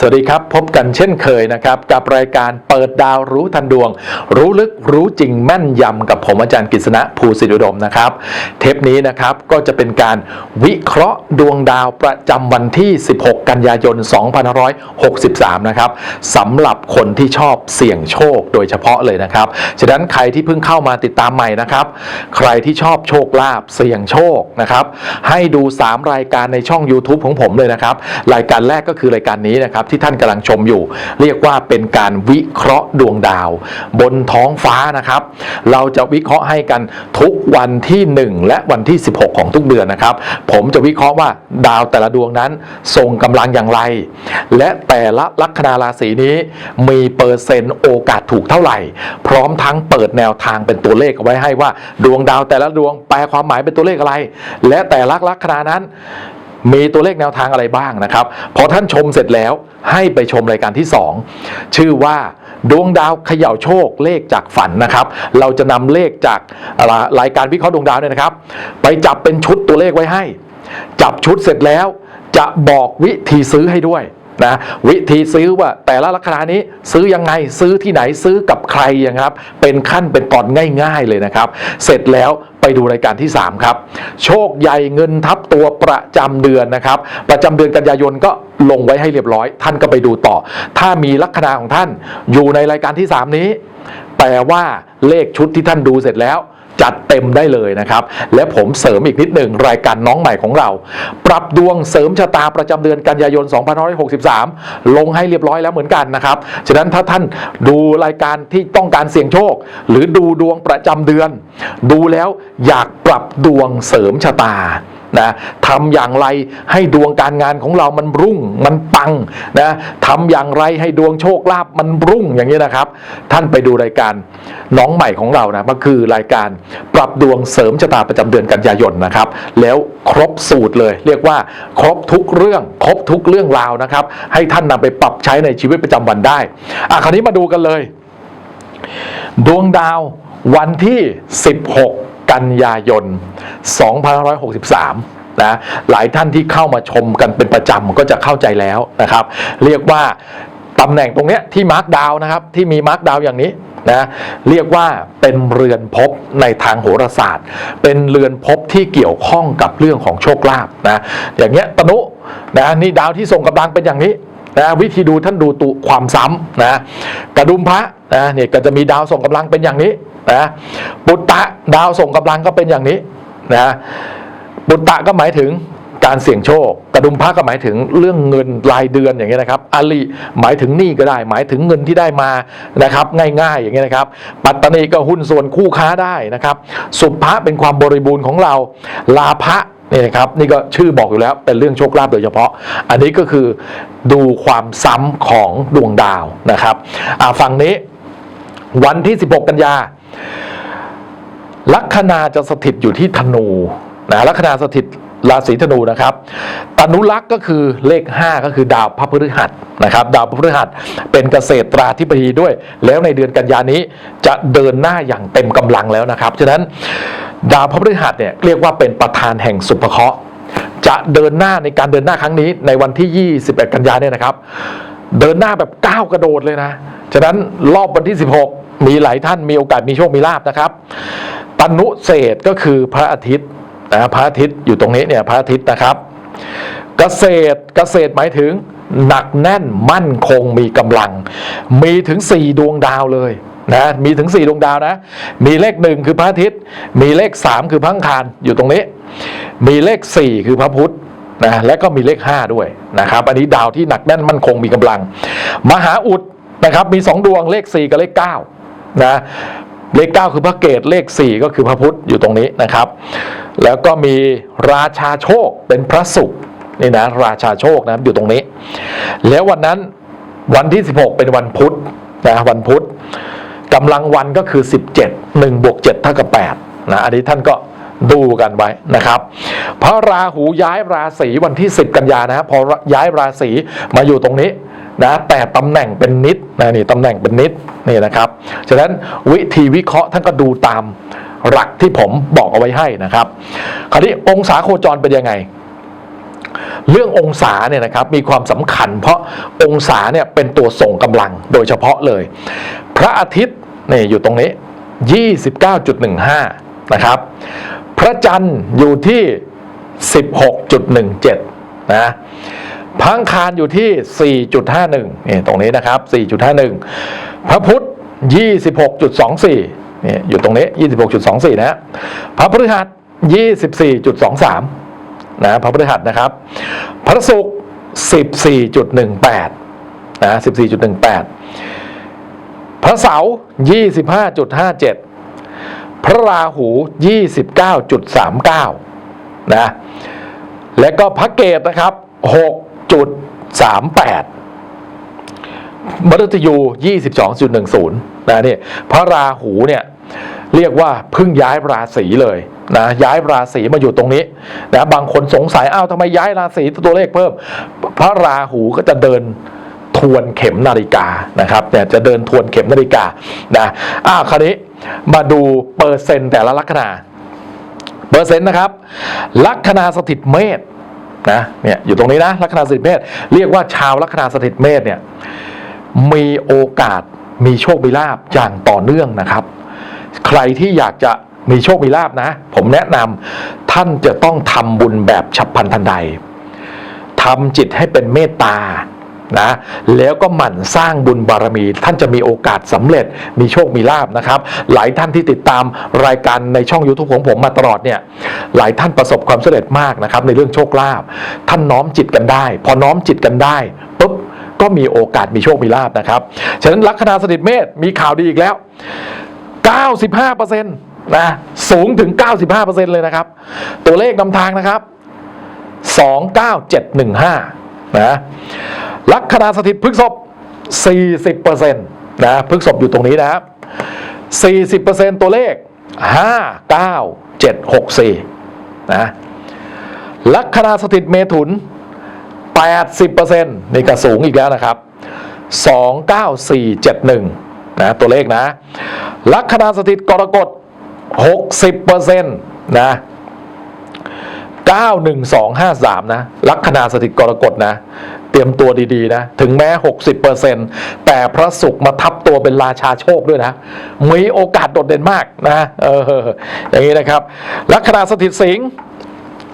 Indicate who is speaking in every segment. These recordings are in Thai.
Speaker 1: สวัสดีครับ พบกันเช่นเคยนะครับ กับรายการเปิดดาวรู้ทันดวง รู้ลึกรู้จริงแม่นยำกับผมอาจารย์กฤษณะภูสิริดมนะครับ เทปนี้นะครับก็จะเป็นการวิเคราะห์ดวงดาวประจำวันที่ 16 กันยายน 2563 นะครับสำหรับคนที่ชอบเสี่ยงโชคโดยเฉพาะเลยนะครับ ฉะนั้นใครที่เพิ่งเข้ามาติดตามใหม่นะครับ ใครที่ชอบโชคลาภเสี่ยงโชคนะครับให้ดู 3 รายการในช่อง YouTube ของผมเลยนะครับรายการแรกก็คือรายการนี้นะครับที่ท่านกำลังชมอยู่ เรียกว่าเป็นการวิเคราะห์ดวงดาว บนท้องฟ้านะครับ เราจะวิเคราะห์ให้กันทุกวันที่ 1 และวันที่ 16 ของทุกเดือนนะครับ ผมจะวิเคราะห์ว่าดาวแต่ละดวงนั้นทรงกำลังอย่างไร และแต่ละลัคนาราศีนี้มีเปอร์เซ็นต์โอกาสถูกเท่าไหร่ พร้อมทั้งเปิดแนวทางเป็นตัวเลขเอาไว้ให้ว่าดวงดาวแต่ละดวงแปลความหมายเป็นตัวเลขอะไร และแต่ละลัคนานั้น มีตัวเลขแนวทางอะไรบ้างนะครับ พอท่านชมเสร็จแล้วให้ไปชมรายการที่ 2 ชื่อว่าดวงดาวเขย่าโชคเลขจากฝันนะครับ เราจะนำเลขจากรายการวิเคราะห์ดวงดาวเนี่ยนะครับ ไปจับเป็นชุดตัวเลขไว้ให้ จับชุดเสร็จแล้ว จะบอกวิธีซื้อให้ด้วยนะวิธีซื้อว่าแต่ละลัคนานี้ซื้อยังไงซื้อที่ไหนซื้อกับใครยังครับ เป็นขั้นเป็นตอนง่าย ๆเลยนะครับ เสร็จแล้ว ไปดูรายการที่ 3 ครับ โชคใหญ่เงินทับตัวประจำเดือนนะครับ ประจำเดือนกันยายนก็ลงไว้ให้เรียบร้อย ท่านก็ไปดูต่อ ถ้ามีลัคนาของท่านอยู่ในรายการที่ 3 นี้ แปลว่าเลขชุดที่ท่านดูเสร็จแล้ว จัดเต็มได้เลยนะครับ และผมเสริมอีกนิดหนึ่งรายการน้องใหม่ของเรา ปรับดวงเสริมชะตาประจำเดือนกันยายน 2563 ลงให้เรียบร้อยแล้วเหมือนกันนะครับ ฉะนั้นถ้าท่านดูรายการที่ต้องการเสี่ยงโชค หรือดูดวงประจำเดือน ดูแล้วอยากปรับดวงเสริมชะตา นะทำอย่างไรให้ดวงการงานของเรามันรุ่งมันปังนะทำอย่างไรให้ดวงโชคลาภมันรุ่งอย่างนี้นะครับ ท่านไปดูรายการน้องใหม่ของเรานะก็คือรายการปรับดวงเสริมชะตาประจำเดือนกันยายนนะครับ แล้วครบสูตรเลย เรียกว่า ครบทุกเรื่อง ครบทุกเรื่องราวนะครับ ให้ท่านนำไปปรับใช้ในชีวิตประจำวันได้อะคราวนี้มาดูกันเลย ดวงดาววันที่ 16 กันยายน 2563 นะ หลายท่านที่เข้ามาชมกันเป็นประจำก็จะเข้าใจแล้วนะครับ เรียกว่าตำแหน่งตรงนี้ที่มาร์กดาวนะครับ ที่มีมาร์กดาวอย่างนี้นะเรียกว่าเป็นเรือนภพในทางโหราศาสตร์ เป็นเรือนภพที่เกี่ยวข้องกับเรื่องของโชคลาภนะอย่างเงี้ยตนุนะนี่ดาวที่ส่งกำลังเป็นอย่างนี้นะวิธีดูท่านดูตัวความซ้ำนะกระดุมพระนะเนี่ยก็จะมีดาวส่งกำลังเป็นอย่างนี้ นะปุตตะดาวส่งกำลังก็เป็นอย่างนี้นะปุตตะก็หมายถึงการเสี่ยงโชค กระดุมพระก็หมายถึงเรื่องเงินรายเดือนอย่างเงี้ยนะครับอาลีหมายถึงหนี้ก็ได้ หมายถึงเงินที่ได้มานะครับ ง่ายๆอย่างเงี้ยนะครับ ปัตตานีก็หุ้นส่วนคู่ค้าได้นะครับ สุภะเป็นความบริบูรณ์ของเรา ลาภะนี่นะครับนี่ก็ชื่อบอกอยู่แล้วเป็นเรื่องโชคลาภโดยเฉพาะ อันนี้ก็คือดูความซ้ำของดวงดาวนะครับฝั่งนี้วันที่ 16 กันยา ลัคนาจะสถิตอยู่ที่ธนูนะลัคนาสถิตราศีธนูนะครับตนุลักษ์ก็คือเลข 5 ก็คือดาวพระพฤหัสนะครับ ดาวพระพฤหัสเป็นเกษตรราธิบดีด้วย แล้วในเดือนกันยานี้จะเดินหน้าอย่างเต็มกำลังแล้วนะครับ ฉะนั้นดาวพระพฤหัสเนี่ยเรียกว่าเป็นประธานแห่งสุภเคราะห์จะเดินหน้าในการเดินหน้าครั้งนี้ในวันที่ 21 กันยาเนี่ยนะครับ เดินหน้าแบบก้าวกระโดดเลยนะ ฉะนั้นรอบวันที่ 16 มีหลายท่านมีโอกาสมีโชคมีลาบนะครับตนุเศษก็คือพระอาทิตย์นะพระอาทิตย์อยู่ตรงนี้เนี่ยพระอาทิตย์นะครับ เกษตรเกษตรหมายถึงหนักแน่นมั่นคงมีกำลัง มีถึง 4 ดวงดาวเลยนะมีถึง 4 ดวงดาวนะ มีเลขหนึ่งคือพระอาทิตย์ มีเลข 3 คือพังคารอยู่ตรงนี้ มีเลข 4 คือพระพุธนะและก็มีเลข 5 ด้วยนะครับ อันนี้ดาวที่หนักแน่นมั่นคงมีกำลัง มหาอุดนะครับมี 2 ดวงเลข 4 กับเลข 9 นะเลข 9 คือพระเกตเลข 4 ก็คือพระพุธอยู่ตรงนี้นะครับ แล้วก็มีราชาโชคเป็นพระศุกร์นี่นะราชาโชคนะครับอยู่ตรงนี้ แล้ววันนั้นวันที่ 16 เป็นวันพุธนะวันพุธกำลังวันก็คือ 17 1บวก7เท่ากับ8นะอันนี้ท่านก็ดูกันไว้นะครับ พระราหูย้ายราศีวันที่ 10 กันยานะพอย้ายราศีมาอยู่ตรงนี้ นะแต่ตำแหน่งเป็นนิดนะนี่ตำแหน่งเป็นนิดนี่นะครับฉะนั้นวิธีวิเคราะห์ท่านก็ดูตามหลักที่ผมบอกเอาไว้ให้นะครับ คราวนี้องศาโคจรเป็นยังไง เรื่ององศาเนี่ยนะครับมีความสำคัญ เพราะองศาเนี่ยเป็นตัวส่งกำลังโดยเฉพาะเลย พระอาทิตย์นี่อยู่ตรงนี้ 29.15 นะครับ พระจันทร์อยู่ที่ 16.17 นะ พระอังคารอยู่ที่ 4.51นี่ตรงนี้นะครับ 4.51 พระพุธ 26.24นี่อยู่ตรงนี้ 26.24 นะพระพฤหัส 24.23 นะพระพฤหัสนะครับ พระศุกร์ 14.18 นะ 14.18 พระเสาร์ 25.57 พระราหู 29.39 นะ และก็พระเกตนะครับ 6 6.38มแปดมฤตยู 22.10 นะนี่พระราหูเนี่ยเรียกว่าพิ่งย้ายราศีเลยนะย้ายราศีมาอยู่ตรงนี้นะบางคนสงสัยอ้าวทำไมย้ายราศีตัวเลขเพิ่ม พระราหูก็จะเดินทวนเข็มนาฬิกานะครับเนี่ยจะเดินทวนเข็มนาฬิกานะอ้าวคราวนี้มาดูเปอร์เซ็นต์แต่ละลัคนาเปอร์เซ็นต์นะครับ ลัคนาสถิตเมษ นะเนี่ยอยู่ตรงนี้นะลัคนาสถิตเมษเรียกว่าชาวลัคนาสถิตเมษเนี่ยมีโอกาสมีโชคมีลาบอย่างต่อเนื่องนะครับ ใครที่อยากจะมีโชคมีลาบนะ ผมแนะนำท่านจะต้องทำบุญแบบฉับพลันทันใดทำจิตให้เป็นเมตตา นะแล้วก็หมั่นสร้างบุญบารมี ท่านจะมีโอกาสสำเร็จมีโชคมีลาบนะครับ หลายท่านที่ติดตามรายการในช่อง YouTube ของผมมาตลอดเนี่ยหลายท่านประสบความสำเร็จมากนะครับในเรื่องโชคลาภท่านน้อมจิตกันได้ พอน้อมจิตกันได้ปุ๊บก็มีโอกาสมีโชคมีลาบนะครับฉะนั้นลัคนาสถิตเมษมีข่าวดีอีกแล้ว 95%นะสูงถึง 95%เลยนะครับ ตัวเลขนำทางนะครับ 29715นะ ลัคนาสถิตพฤกษภ40%นะพฤกษภอยู่ตรงนี้นะครับ40%ตัวเลข 59764นะลัคนาสถิตเมถุน 80%นี่ก็สูงอีกแล้วนะครับ 29471นะตัวเลขนะ ลัคนาสถิตกรกฎ 60%นะ91253นะลัคนาสถิตกรกฎนะ รียมตัวดีๆนะ ถึงแม้ 60%แต่พระศุกร์มาทับตัวเป็นราชาโชคด้วยนะ มีโอกาสโดดเด่นมากนะเอออย่างนี้นะครับ ลัคนาสถิตสิงห์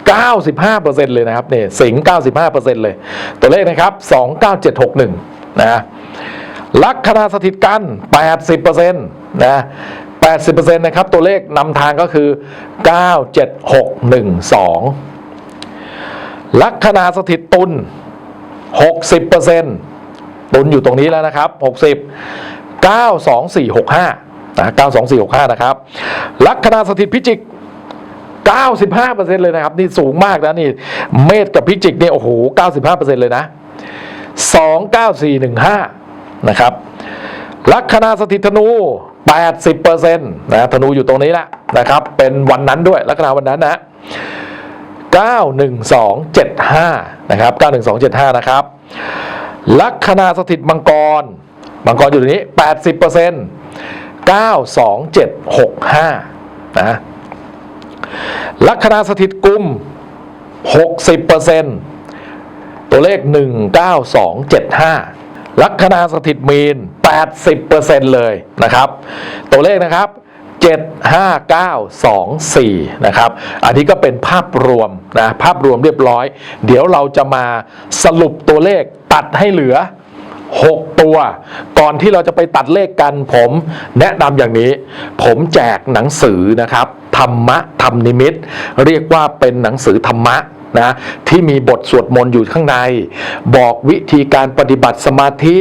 Speaker 1: 95%เลยนะครับเนี่ยสิงห์95%เลย ตัวเลขนะครับ 29761 นะลัคนาสถิตกัน 80%นะ80%นะครับ ตัวเลขนำทางก็คือ 97612 ลัคนาสถิตตุล 60%ตุลอยู่ตรงนี้แล้วนะครับ 60 92465นะ92465 นะครับ ลัคนาสถิตพิจิก 95%เลยนะครับ นี่สูงมากนะนี่ เมษกับพิจิกเนี่ยโอ้โห 95%เลยนะ 29415 นะครับ ลัคนาสถิตธนู 80%นะธนูอยู่ตรงนี้แหละนะครับ เป็นวันนั้นด้วยลัคนาวันนั้นนะ 91275 นะครับ 91275 นะครับ ลัคนาสถิตมังกร มังกรอยู่ตรงนี้ 80% 92765 นะลัคนาสถิตกุม 60%ตัวเลข 19275 ลัคนาสถิตมีน 80%เลยนะครับ ตัวเลขนะครับ 75924 นะครับ อันนี้ก็เป็นภาพรวมนะภาพรวมเรียบร้อย เดี๋ยวเราจะมาสรุปตัวเลขตัดให้เหลือ 6 ตัว ก่อนที่เราจะไปตัดเลขกันผมแนะนำอย่างนี้ ผมแจกหนังสือนะครับ ธรรมะธรรมนิมิต เรียกว่าเป็นหนังสือธรรมะ นะที่มีบทสวดมนต์อยู่ข้างใน บอกวิธีการปฏิบัติสมาธิ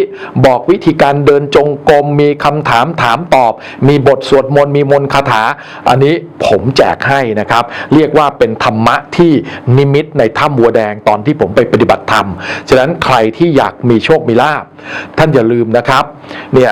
Speaker 1: บอกวิธีการเดินจงกรมมีคำถามถามตอบ มีบทสวดมนต์มีมนต์คาถา อันนี้ผมแจกให้นะครับ เรียกว่าเป็นธรรมะที่นิมิตในถ้ำบัวแดงตอนที่ผมไปปฏิบัติธรรม ฉะนั้นใครที่อยากมีโชคมีลาภท่านอย่าลืมนะครับ เนี่ย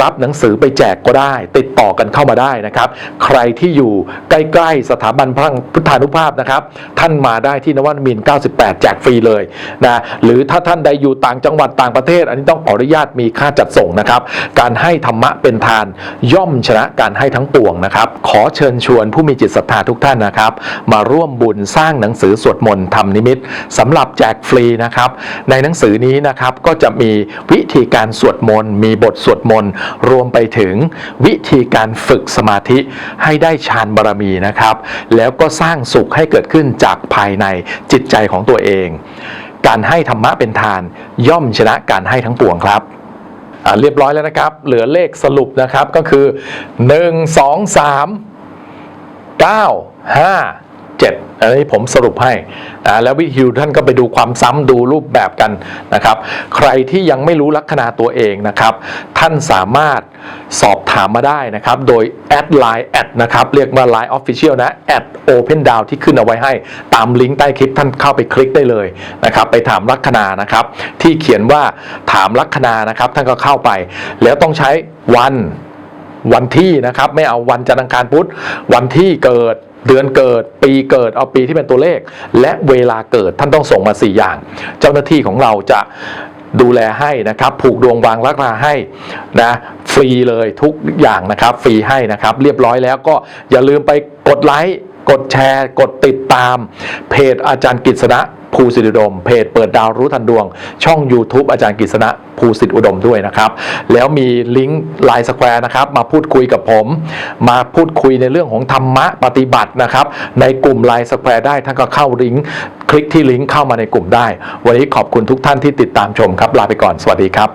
Speaker 1: รับหนังสือไปแจกก็ได้ ติดต่อกันเข้ามาได้นะครับ ใครที่อยู่ใกล้ๆสถาบันพระพุทธานุภาพนะครับ ท่านมาได้ที่นวมินทร์98 แจกฟรีเลยนะหรือถ้าท่านใดอยู่ต่างจังหวัดต่างประเทศ อันนี้ต้องขออนุญาตมีค่าจัดส่งนะครับ การให้ธรรมะเป็นทานย่อมชนะการให้ทั้งปวงนะครับ ขอเชิญชวนผู้มีจิตศรัทธาทุกท่านนะครับ มาร่วมบุญสร้างหนังสือสวดมนต์ทำนิมิตสำหรับแจกฟรีนะครับ ในหนังสือนี้นะครับก็จะมีวิธีการสวดมนต์มีบทสวดมนต์รวมไปถึงวิธีการฝึกสมาธิให้ได้ฌานบารมีนะครับ แล้วก็สร้างสุขให้เกิดขึ้นจากภายในจิตใจของตัวเอง การให้ธรรมะเป็นทานย่อมชนะการให้ทั้งปวงครับเรียบร้อยแล้วนะครับ เหลือเลขสรุปนะครับก็คือ 1 2 3 9 5 7อันนี้ผมสรุปให้อ่าแล้ววิธีท่านก็ไปดูความซ้ำดูรูปแบบกันนะครับ ใครที่ยังไม่รู้ลัคนาตัวเองนะครับ ท่านสามารถสอบถามมาได้นะครับ โดยแอดไลน์แอดนะครับเรียกว่า Line Official นะแอด Open Down ที่ขึ้นเอาไว้ให้ ตามลิงก์ใต้คลิปท่านเข้าไปคลิกได้เลยนะครับ ไปถามลัคนานะครับ ที่เขียนว่าถามลัคนานะครับ ท่านก็เข้าไป แล้วต้องใช้วันวันที่นะครับ ไม่เอาวันจันทร์อังคารพุธวันที่เกิด เดือนเกิดปีเกิดเอาปีที่เป็นตัวเลข และเวลาเกิดท่านต้องส่งมา 4 อย่าง เจ้าหน้าที่ของเราจะดูแลให้นะครับ ผูกดวงวางลักราให้นะฟรีเลยทุกอย่างนะครับ ฟรีให้นะครับ เรียบร้อยแล้วก็อย่าลืมไปกดไลค์กดแชร์ กดติดตาม เพจอาจารย์กฤษณะ ภูสิทธิอุดม เพจเปิดดาวรู้ทันดวง ช่อง YouTube อาจารย์กฤษณะภูสิทธิอุดมด้วยนะครับ แล้วมีลิงก์ไลน์สแควร์นะครับ มาพูดคุยกับผม มาพูดคุยในเรื่องของธรรมะปฏิบัตินะครับ ในกลุ่มไลน์สแควร์ได้ท่านก็เข้าลิงก์คลิกที่ลิงก์เข้ามาในกลุ่มได้ วันนี้ขอบคุณทุกท่านที่ติดตามชมครับ ลาไปก่อน สวัสดีครับ